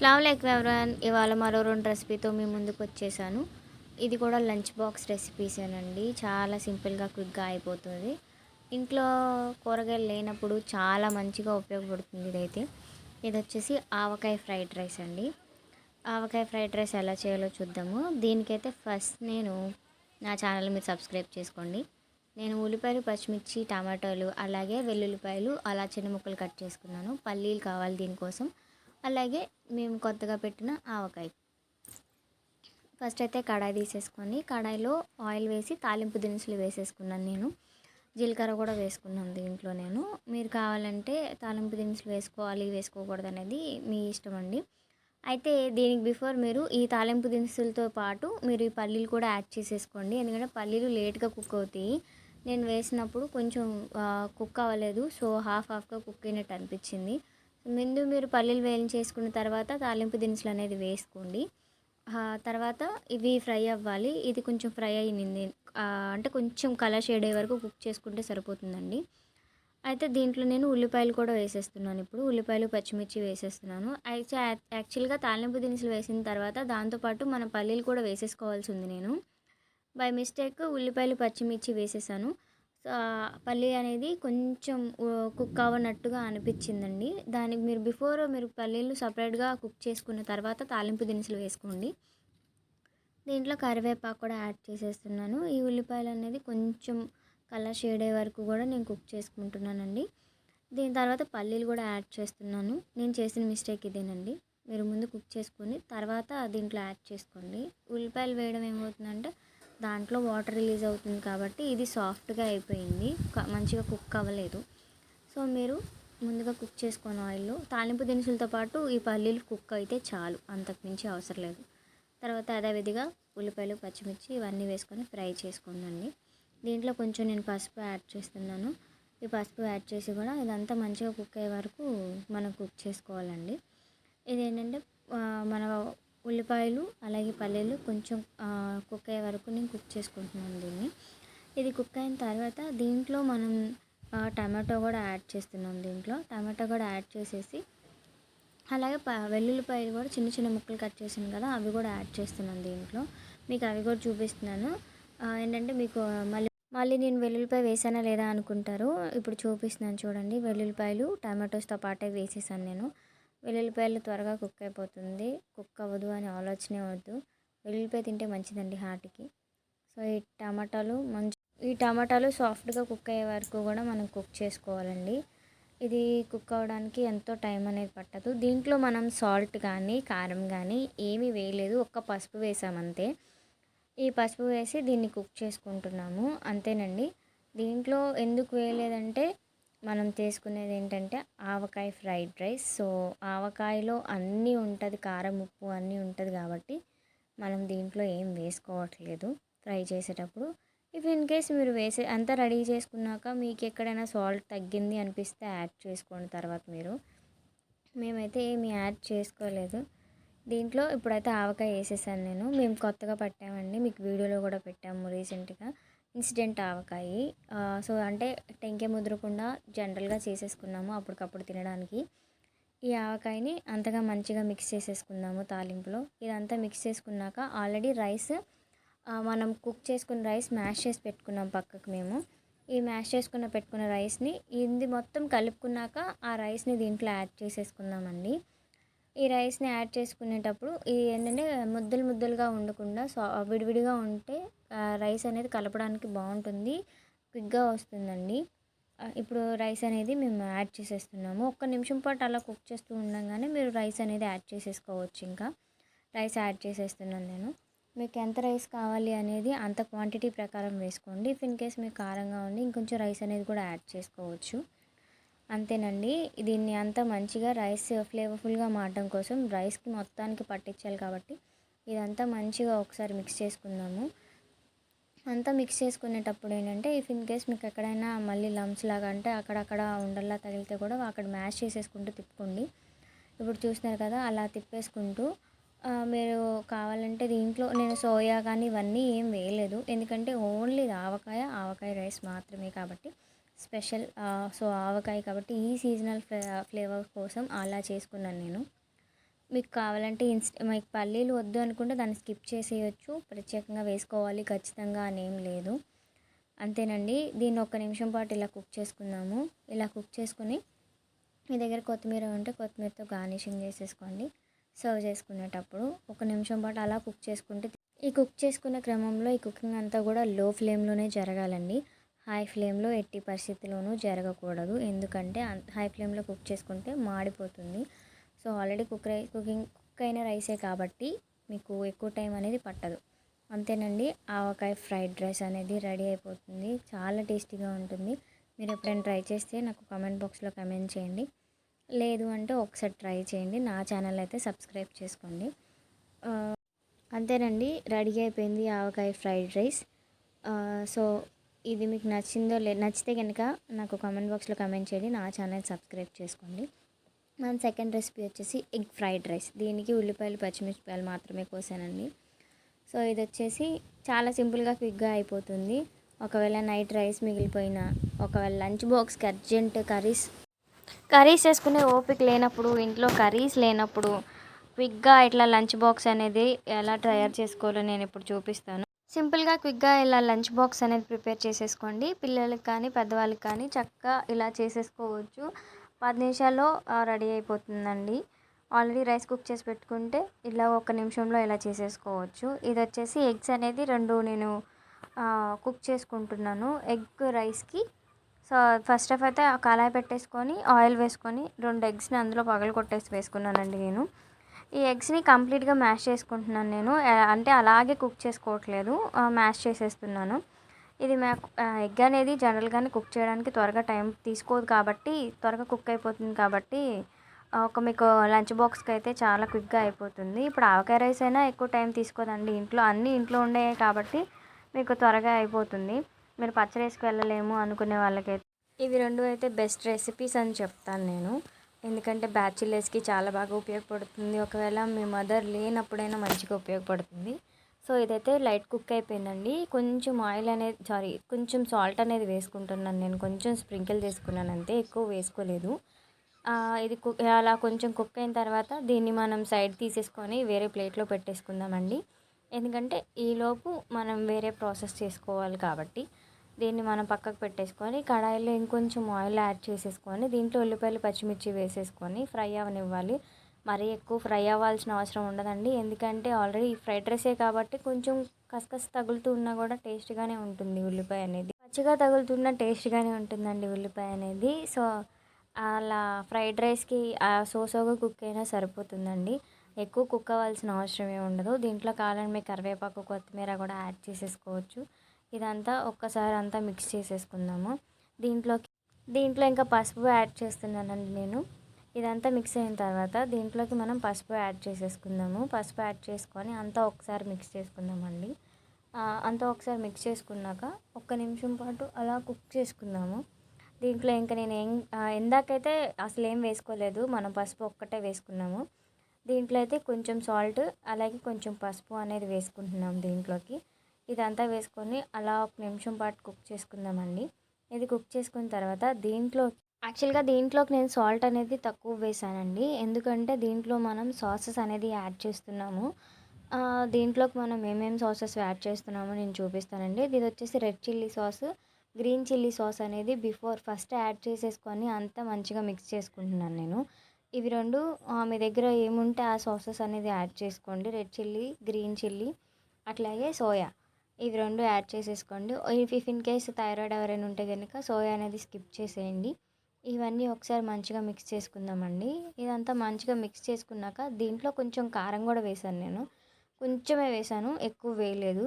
అస్సలం ఎవరన్ ఇవాళ మరో రెండు రెసిపీతో మీ ముందుకు వచ్చేసాను. ఇది కూడా లంచ్ బాక్స్ రెసిపీసేనండి. చాలా సింపుల్గా క్విక్గా అయిపోతుంది. ఇంట్లో కూరగాయలు లేనప్పుడు చాలా మంచిగా ఉపయోగపడుతుంది ఇదైతే. ఇది వచ్చేసి ఆవకాయ ఫ్రైడ్ రైస్ అండి. ఆవకాయ ఫ్రైడ్ రైస్ ఎలా చేయాలో చూద్దాము. దీనికైతే ఫస్ట్ నేను నా ఛానల్ మీరు సబ్స్క్రైబ్ చేసుకోండి. నేను ఉల్లిపాయలు పచ్చిమిర్చి టమాటాలు అలాగే వెల్లుల్లిపాయలు అలా చిన్న ముక్కలు కట్ చేసుకున్నాను. పల్లీలు కావాలి దీనికోసం. అలాగే మేము కొత్తగా పెట్టిన ఆవకాయ. ఫస్ట్ అయితే కడాయి తీసేసుకొని కడాయిలో ఆయిల్ వేసి తాలింపు దినుసులు వేసేసుకున్నాను నేను. జీలకర్ర కూడా వేసుకున్నాను దీంట్లో నేను. మీరు కావాలంటే తాలింపు దినుసులు వేసుకోవాలి వేసుకోకూడదు అనేది మీ ఇష్టం అండి. అయితే దీనికి బిఫోర్ మీరు ఈ తాలింపు దినుసులతో పాటు మీరు ఈ పల్లీలు కూడా యాడ్ చేసేసుకోండి. ఎందుకంటే పల్లీలు లేట్గా కుక్ అవుతాయి. నేను వేసినప్పుడు కొంచెం కుక్ అవ్వలేదు. సో హాఫ్ హాఫ్గా కుక్ అయినట్టు అనిపించింది. ముందు మీరు పల్లీలు వేయించేసుకున్న తర్వాత తాలింపు దినుసులు అనేది వేసుకోండి. తర్వాత ఇవి ఫ్రై అవ్వాలి. ఇది కొంచెం ఫ్రై అయింది అంటే కొంచెం కలర్ షేడ్ అయ్యే వరకు కుక్ చేసుకుంటే సరిపోతుందండి. అయితే దీంట్లో నేను ఉల్లిపాయలు కూడా వేసేస్తున్నాను ఇప్పుడు. ఉల్లిపాయలు పచ్చిమిర్చి వేసేస్తున్నాను. అయితే యాక్చువల్గా తాలింపు దినుసులు వేసిన తర్వాత దాంతోపాటు మన పల్లీలు కూడా వేసేసుకోవాల్సి ఉంది నేను. బై మిస్టేక్ ఉల్లిపాయలు పచ్చిమిర్చి వేసేసాను. పల్లి అనేది కొంచెం కుక్ అవ్వనట్టుగా అనిపించిందండి. దానికి మీరు బిఫోర్ మీరు పల్లీలు సపరేట్గా కుక్ చేసుకున్న తర్వాత తాలింపు దినుసులు వేసుకోండి. దీంట్లో కరివేపాకు కూడా యాడ్ చేసేస్తున్నాను. ఈ ఉల్లిపాయలు అనేది కొంచెం కలర్ షేడ్ అయ్యే వరకు కూడా నేను కుక్ చేసుకుంటున్నానండి. దీని తర్వాత పల్లీలు కూడా యాడ్ చేస్తున్నాను. నేను చేసిన మిస్టేక్ ఇదేనండి. మీరు ముందు కుక్ చేసుకొని తర్వాత దీంట్లో యాడ్ చేసుకోండి. ఉల్లిపాయలు వేయడం ఏమవుతుందంటే దాంట్లో వాటర్ రిలీజ్ అవుతుంది కాబట్టి ఇది సాఫ్ట్గా అయిపోయింది. మంచిగా కుక్ అవ్వలేదు. సో మీరు ముందుగా కుక్ చేసుకొని ఆయిల్లో తాలింపు దినుసులతో పాటు ఈ పల్లీలు కుక్ అయితే చాలు అంతకుమించి అవసరం లేదు. తర్వాత అదేవిధిగా ఉల్లిపాయలు పచ్చిమిర్చి ఇవన్నీ వేసుకొని ఫ్రై చేసుకుందండి దీంట్లో కొంచెం నేను పసుపు యాడ్ చేస్తున్నాను. ఈ పసుపు యాడ్ చేసి కూడా ఇదంతా మంచిగా కుక్ అయ్యే వరకు మనం కుక్ చేసుకోవాలండి. ఇదేంటంటే మన ఉల్లిపాయలు అలాగే పల్లీలు కొంచెం కుక్ అయ్యే వరకు నేను కుక్ చేసుకుంటున్నాను దీన్ని. ఇది కుక్ అయిన తర్వాత దీంట్లో మనం టమాటో కూడా యాడ్ చేస్తున్నాం దీంట్లో. టమాటో కూడా యాడ్ చేసేసి అలాగే ప వెల్లుల్లిపాయలు కూడా చిన్న చిన్న ముక్కలు కట్ చేసాను కదా అవి కూడా యాడ్ చేస్తున్నాను దీంట్లో. మీకు అవి కూడా చూపిస్తున్నాను. ఏంటంటే మీకు మళ్ళీ మళ్ళీ నేను వెల్లుల్లిపాయ వేసానా లేదా అనుకుంటారు. ఇప్పుడు చూపిస్తున్నాను చూడండి. వెల్లుల్లిపాయలు టమాటోస్తో పాటే వేసేసాను నేను. వెల్లుల్లిపాయలు త్వరగా కుక్ అయిపోతుంది కుక్ అవ్వదు అని ఆలోచనే వద్దు. వెల్లుల్లిపాయ తింటే మంచిదండి హార్ట్కి. సో ఈ టమాటాలు మంచి ఈ టమాటాలు సాఫ్ట్గా కుక్ అయ్యే వరకు కూడా మనం కుక్ చేసుకోవాలండి. ఇది కుక్ అవ్వడానికి ఎంతో టైం అనేది పట్టదు. దీంట్లో మనం సాల్ట్ కానీ కారం కానీ ఏమీ వేయలేదు. ఒక్క పసుపు వేసామంతే ఈ పసుపు వేసి దీన్ని కుక్ చేసుకుంటున్నాము. అంతేనండి. దీంట్లో ఎందుకు వేయలేదంటే మనం తీసుకునేది ఏంటంటే ఆవకాయ ఫ్రైడ్ రైస్. సో ఆవకాయలో అన్నీ ఉంటుంది కారం ఉప్పు అన్నీ ఉంటుంది కాబట్టి మనం దీంట్లో ఏం వేసుకోవట్లేదు. ఫ్రై చేసేటప్పుడు ఇఫ్ ఇన్ కేస్ మీరు వేసే అంతా రెడీ చేసుకున్నాక మీకు ఎక్కడైనా సాల్ట్ తగ్గింది అనిపిస్తే యాడ్ చేసుకోండి తర్వాత మీరు. మేమైతే ఏమి యాడ్ చేసుకోలేదు. దీంట్లో ఇప్పుడైతే ఆవకాయ వేసేసాను నేను. మేము కొత్తగా పట్టామండి. మీకు వీడియోలో కూడా పెట్టాము రీసెంట్గా. ఇన్సిడెంట్ ఆవకాయి. సో అంటే టెంకే ముద్రకుండా జనరల్గా చేసేసుకున్నాము అప్పటికప్పుడు తినడానికి. ఈ ఆవకాయని అంతగా మంచిగా మిక్స్ చేసేసుకుందాము తాలింపులో. ఇదంతా మిక్స్ చేసుకున్నాక ఆల్రెడీ రైస్ మనం కుక్ చేసుకున్న రైస్ మ్యాష్ చేసి పెట్టుకున్నాం పక్కకు మేము. ఈ మ్యాష్ చేసుకున్న పెట్టుకున్న రైస్ని ఇది మొత్తం కలుపుకున్నాక ఆ రైస్ని దీంట్లో యాడ్ చేసేసుకుందామండి. ఈ రైస్ని యాడ్ చేసుకునేటప్పుడు ఇది ఏంటంటే ముద్దలు ముద్దలుగా ఉండకుండా సా విడివిడిగా ఉంటే రైస్ అనేది కలపడానికి బాగుంటుంది క్విక్గా వస్తుందండి. ఇప్పుడు రైస్ అనేది మేము యాడ్ చేసేస్తున్నాము. ఒక్క నిమిషం పాటు అలా కుక్ చేస్తూ ఉండగానే మీరు రైస్ అనేది యాడ్ చేసేసుకోవచ్చు ఇంకా. రైస్ యాడ్ చేసేస్తున్నాను నేను. మీకు ఎంత రైస్ కావాలి అనేది అంత క్వాంటిటీ ప్రకారం వేసుకోండి. ఇఫ్ ఇన్ కేస్ మీకు కారంగా ఉండి ఇంకొంచెం రైస్ అనేది కూడా యాడ్ చేసుకోవచ్చు. అంతేనండి. దీన్ని అంతా మంచిగా రైస్ ఫ్లేవర్ఫుల్గా మారడం కోసం రైస్కి మొత్తానికి పట్టించాలి కాబట్టి ఇదంతా మంచిగా ఒకసారి మిక్స్ చేసుకుందాము. అంతా మిక్స్ చేసుకునేటప్పుడు ఏంటంటే ఇఫ్ ఇన్ కేస్ మీకు ఎక్కడైనా మళ్ళీ లంప్స్ లాగా అంటే అక్కడక్కడ ఉండల్లా తగిలితే కూడా అక్కడ మ్యాష్ చేసేసుకుంటూ తిప్పుకోండి. ఇప్పుడు చూస్తున్నారు కదా అలా తిప్పేసుకుంటూ మీరు కావాలంటే దీంట్లో నేను సోయా కానీ ఇవన్నీ ఏం వేయలేదు. ఎందుకంటే ఓన్లీ ఆవకాయ ఆవకాయ రైస్ మాత్రమే కాబట్టి స్పెషల్ సో ఆవకాయ కాబట్టి ఈ సీజనల్ ఫ్లేవర్ కోసం అలా చేసుకున్నాను నేను. మీకు కావాలంటే ఇన్స్ట్ మీకు పల్లీలు వద్దు అనుకుంటే దాన్ని స్కిప్ చేసేయచ్చు. ప్రత్యేకంగా వేసుకోవాలి ఖచ్చితంగా అని ఏం లేదు. అంతేనండి. దీన్ని ఒక నిమిషం పాటు ఇలా కుక్ చేసుకుందాము. ఇలా కుక్ చేసుకుని మీ దగ్గర కొత్తిమీర ఉంటే కొత్తిమీరతో గార్నిషింగ్ చేసేసుకోండి. సర్వ్ చేసుకునేటప్పుడు ఒక నిమిషం పాటు అలా కుక్ చేసుకుంటే ఈ కుక్ చేసుకునే క్రమంలో ఈ కుకింగ్ అంతా కూడా లో ఫ్లేమ్లోనే జరగాలండి. హై ఫ్లేమ్లో ఎట్టి పరిస్థితిలోనూ జరగకూడదు. ఎందుకంటే హై ఫ్లేమ్లో కుక్ చేసుకుంటే మాడిపోతుంది. సో ఆల్రెడీ కుక్ రై కుకింగ్ కుక్ అయిన రైసే కాబట్టి మీకు ఎక్కువ టైం అనేది పట్టదు. అంతేనండి ఆవకాయ ఫ్రైడ్ రైస్ అనేది రెడీ అయిపోతుంది. చాలా టేస్టీగా ఉంటుంది. మీరు ఎప్పుడైనా ట్రై చేస్తే నాకు కమెంట్ బాక్స్లో కమెంట్ చేయండి. లేదు అంటే ఒకసారి ట్రై చేయండి. నా ఛానల్ అయితే సబ్స్క్రైబ్ చేసుకోండి. అంతేనండి రెడీ అయిపోయింది ఆవకాయ ఫ్రైడ్ రైస్. సో ఇది మీకు నచ్చిందో లే నచ్చితే కనుక నాకు కామెంట్ బాక్స్లో కమెంట్ చేయండి. నా ఛానల్ సబ్స్క్రైబ్ చేసుకోండి. మన సెకండ్ రెసిపీ వచ్చేసి ఎగ్ ఫ్రైడ్ రైస్. దీనికి ఉల్లిపాయలు పచ్చిమిరపకాయలు మాత్రమే కోసానండి. సో ఇది వచ్చేసి చాలా సింపుల్గా క్విక్గా అయిపోతుంది. ఒకవేళ నైట్ రైస్ మిగిలిపోయినా ఒకవేళ లంచ్ బాక్స్కి అర్జెంట్ కర్రీస్ కర్రీస్ చేసుకునే ఓపిక లేనప్పుడు ఇంట్లో కర్రీస్ లేనప్పుడు క్విక్గా ఇట్లా లంచ్ బాక్స్ అనేది ఎలా తయారు చేసుకోవాలో నేను ఇప్పుడు చూపిస్తాను. సింపుల్గా క్విక్గా ఇలా లంచ్ బాక్స్ అనేది ప్రిపేర్ చేసేసుకోండి. పిల్లలకి కానీ పెద్దవాళ్ళకి కానీ చక్కగా ఇలా చేసేసుకోవచ్చు. పది నిమిషాల్లో రెడీ అయిపోతుందండి. ఆల్రెడీ రైస్ కుక్ చేసి పెట్టుకుంటే ఇలా ఒక నిమిషంలో ఇలా చేసేసుకోవచ్చు. ఇది వచ్చేసి ఎగ్స్ అనేది రెండు నేను కుక్ చేసుకుంటున్నాను. ఎగ్ రైస్కి సో ఫస్ట్ ఆఫ్ అయితే కళాయి పెట్టేసుకొని ఆయిల్ వేసుకొని రెండు ఎగ్స్ని అందులో పగలు కొట్టేసి వేసుకున్నానండి నేను. ఈ ఎగ్స్ని కంప్లీట్గా మ్యాష్ చేసుకుంటున్నాను నేను. అంటే అలాగే కుక్ చేసుకోవట్లేదు. మ్యాష్ చేసేస్తున్నాను. ఇది మ్యా ఎగ్ అనేది జనరల్గానే కుక్ చేయడానికి త్వరగా టైం తీసుకోదు కాబట్టి త్వరగా కుక్ అయిపోతుంది కాబట్టి ఒక మీకు లంచ్ బాక్స్కి అయితే చాలా క్విక్గా అయిపోతుంది. ఇప్పుడు ఆవకాయ రైస్ అయినా ఎక్కువ టైం తీసుకోదండి. ఇంట్లో అన్నీ ఇంట్లో ఉండే కాబట్టి మీకు త్వరగా అయిపోతుంది. మీరు పచ్చడి వేసుకు వెళ్ళలేము అనుకునే వాళ్ళకైతే. ఇవి రెండు అయితే బెస్ట్ రెసిపీస్ అని చెప్తాను నేను. ఎందుకంటే బ్యాచిలర్స్కి చాలా బాగా ఉపయోగపడుతుంది. ఒకవేళ మీ మదర్ లేనప్పుడైనా మంచిగా ఉపయోగపడుతుంది. సో ఇదైతే లైట్ కుక్ అయిపోయిందండి. కొంచెం ఆయిల్ అనేది సారీ కొంచెం సాల్ట్ అనేది వేసుకుంటున్నాను నేను. కొంచెం స్ప్రింకిల్ చేసుకున్నాను అంతే ఎక్కువ వేసుకోలేదు. ఇది కుక్ అలా కొంచెం కుక్ అయిన తర్వాత దీన్ని మనం సైడ్ తీసేసుకొని వేరే ప్లేట్లో పెట్టేసుకుందామండి. ఎందుకంటే ఈలోపు మనం వేరే ప్రాసెస్ చేసుకోవాలి కాబట్టి. దీన్ని మనం పక్కకు పెట్టేసుకొని కడాయిలో ఇంకొంచెం ఆయిల్ యాడ్ చేసేసుకొని దీంట్లో ఉల్లిపాయలు పచ్చిమిర్చి వేసేసుకొని ఫ్రై అవనివ్వాలి. మరీ ఎక్కువ ఫ్రై అవ్వాల్సిన అవసరం ఉండదండి. ఎందుకంటే ఆల్రెడీ ఫ్రైడ్ రైసే కాబట్టి కొంచెం కసకస తగులుతూ ఉన్నా కూడా టేస్ట్గానే ఉంటుంది ఉల్లిపాయ అనేది. పచ్చిగా తగులుతున్న టేస్ట్గానే ఉంటుందండి ఉల్లిపాయ అనేది. సో అలా ఫ్రైడ్ రైస్కి సోసోగా కుక్ అయినా సరిపోతుందండి. ఎక్కువ కుక్ అవ్వాల్సిన అవసరం ఏమి ఉండదు. దీంట్లో కావాలని మీకు కరివేపాకు కొత్తిమీర కూడా యాడ్ చేసేసుకోవచ్చు. ఇదంతా ఒక్కసారి అంతా మిక్స్ చేసేసుకుందాము. దీంట్లోకి దీంట్లో ఇంకా పసుపు యాడ్ చేస్తున్నానండి నేను. ఇదంతా మిక్స్ అయిన తర్వాత దీంట్లోకి మనం పసుపు యాడ్ చేసేసుకుందాము. పసుపు యాడ్ చేసుకొని అంతా ఒకసారి మిక్స్ చేసుకుందామండి. అంతా ఒకసారి మిక్స్ చేసుకున్నాక ఒక్క నిమిషం పాటు అలా కుక్ చేసుకుందాము. దీంట్లో ఇంకా నేను ఏం ఎందాకైతే అసలు ఏం వేసుకోలేదు. మనం పసుపు ఒక్కటే వేసుకున్నాము. దీంట్లో అయితే కొంచెం సాల్ట్ అలాగే కొంచెం పసుపు అనేది వేసుకుంటున్నాం దీంట్లోకి. ఇదంతా వేసుకొని అలా ఒక నిమిషం పాటు కుక్ చేసుకుందామండి. ఇది కుక్ చేసుకున్న తర్వాత దీంట్లో యాక్చువల్గా దీంట్లోకి నేను సాల్ట్ అనేది తక్కువ వేసానండి. ఎందుకంటే దీంట్లో మనం సాసెస్ అనేది యాడ్ చేస్తున్నాము. దీంట్లోకి మనం ఏమేమి సాసెస్ యాడ్ చేస్తున్నామో నేను చూపిస్తానండి. ఇది వచ్చేసి red chilli sauce green chilli sauce అనేది బిఫోర్ ఫస్ట్ యాడ్ చేసేసుకొని అంతా మంచిగా మిక్స్ చేసుకుంటున్నాను నేను. ఇవి రెండు మీ దగ్గర ఏముంటే ఆ సాసెస్ అనేది యాడ్ చేసుకోండి. రెడ్ చిల్లీ గ్రీన్ చిల్లీ అట్లాగే సోయా. ఇవి రెండు యాడ్ చేసేసుకోండి. ఇఫ్ ఇన్ కేస్ థైరాయిడ్ ఎవరైనా ఉంటే కనుక సోయా అనేది స్కిప్ చేసేయండి. ఇవన్నీ ఒకసారి మంచిగా మిక్స్ చేసుకుందామండి. ఇదంతా మంచిగా మిక్స్ చేసుకున్నాక దీంట్లో కొంచెం కారం కూడా వేసాను నేను. కొంచెమే వేసాను ఎక్కువ వేయలేదు.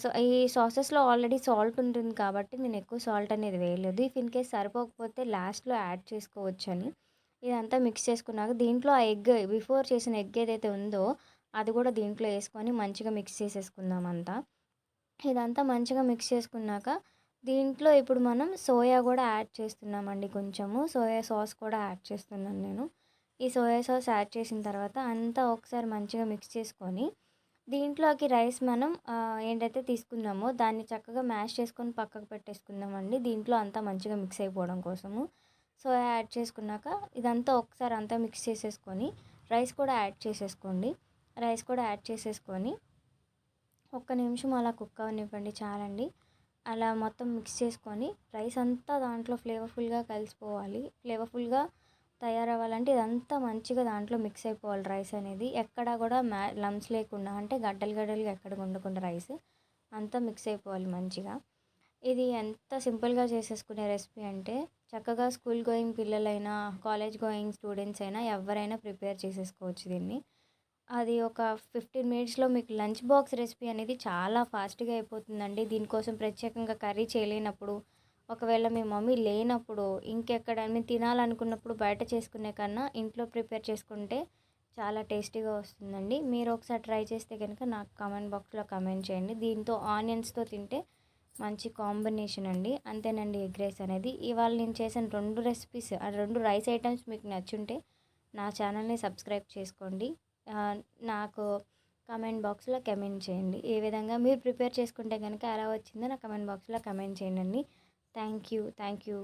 సో ఈ సాసెస్లో ఆల్రెడీ సాల్ట్ ఉంటుంది కాబట్టి నేను ఎక్కువ సాల్ట్ అనేది వేయలేదు. ఇఫ్ ఇన్ కేస్ సరిపోకపోతే లాస్ట్లో యాడ్ చేసుకోవచ్చని. ఇదంతా మిక్స్ చేసుకున్నాక దీంట్లో ఆ ఎగ్ బిఫోర్ చేసిన ఎగ్ ఏదైతే ఉందో అది కూడా దీంట్లో వేసుకొని మంచిగా మిక్స్ చేసేసుకుందాం అంతా ఇదంతా మంచిగా మిక్స్ చేసుకున్నాక దీంట్లో ఇప్పుడు మనం సోయా కూడా యాడ్ చేస్తున్నామండి కొంచెము. సోయా సాస్ కూడా యాడ్ చేస్తున్నాను నేను. ఈ సోయా సాస్ యాడ్ చేసిన తర్వాత అంతా ఒకసారి మంచిగా మిక్స్ చేసుకొని దీంట్లోకి రైస్ మనం ఏంటైతే తీసుకున్నామో దాన్ని చక్కగా మ్యాష్ చేసుకొని పక్కకు పెట్టేసుకుందామండి. దీంట్లో అంతా మంచిగా మిక్స్ అయిపోవడం కోసము. సోయా యాడ్ చేసుకున్నాక ఇదంతా ఒకసారి అంతా మిక్స్ చేసేసుకొని రైస్ కూడా యాడ్ చేసేసుకోండి. రైస్ కూడా యాడ్ చేసేసుకొని ఒక్క నిమిషం అలా కుక్ అవనివ్వండి చాలండి. అలా మొత్తం మిక్స్ చేసుకొని రైస్ అంతా దాంట్లో ఫ్లేవర్ఫుల్గా కలిసిపోవాలి. ఫ్లేవర్ఫుల్గా తయారవ్వాలంటే ఇదంతా మంచిగా దాంట్లో మిక్స్ అయిపోవాలి రైస్ అనేది. ఎక్కడా కూడా మ్యా లమ్స్ లేకుండా అంటే గడ్డలు గడ్డలుగా ఎక్కడ ఉండకుండా రైస్ అంతా మిక్స్ అయిపోవాలి మంచిగా. ఇది ఎంత సింపుల్గా చేసేసుకునే రెసిపీ అంటే చక్కగా స్కూల్ గోయింగ్ పిల్లలైనా కాలేజ్ గోయింగ్ స్టూడెంట్స్ అయినా ఎవరైనా ప్రిపేర్ చేసేసుకోవచ్చు దీన్ని. అది ఒక ఫిఫ్టీన్ మినిట్స్లో మీకు లంచ్ బాక్స్ రెసిపీ అనేది చాలా ఫాస్ట్గా అయిపోతుందండి. దీనికోసం ప్రత్యేకంగా కర్రీ చేయలేనప్పుడు ఒకవేళ మీ మమ్మీ లేనప్పుడు ఇంకెక్కడ మీరు తినాలనుకున్నప్పుడు బయట చేసుకునే కన్నా ఇంట్లో ప్రిపేర్ చేసుకుంటే చాలా టేస్టీగా వస్తుందండి. మీరు ఒకసారి ట్రై చేస్తే కనుక నాకు కామెంట్ బాక్స్లో కామెంట్ చేయండి. దీంతో ఆనియన్స్తో తింటే మంచి కాంబినేషన్ అండి. అంతేనండి ఎగ్ రైస్ అనేది. ఇవాళ నేను చేసిన రెండు రెసిపీస్ ఆ రెండు రైస్ ఐటమ్స్ మీకు నచ్చుంటే నా ఛానల్ని సబ్స్క్రైబ్ చేసుకోండి. నాకు కమెంట్ బాక్స్లో కమెంట్ చేయండి. ఏ విధంగా మీరు ప్రిపేర్ చేసుకుంటే కనుక ఎలా వచ్చిందో నా కమెంట్ బాక్స్లో కమెంట్ చేయండి థ్యాంక్ యూ థ్యాంక్ యూ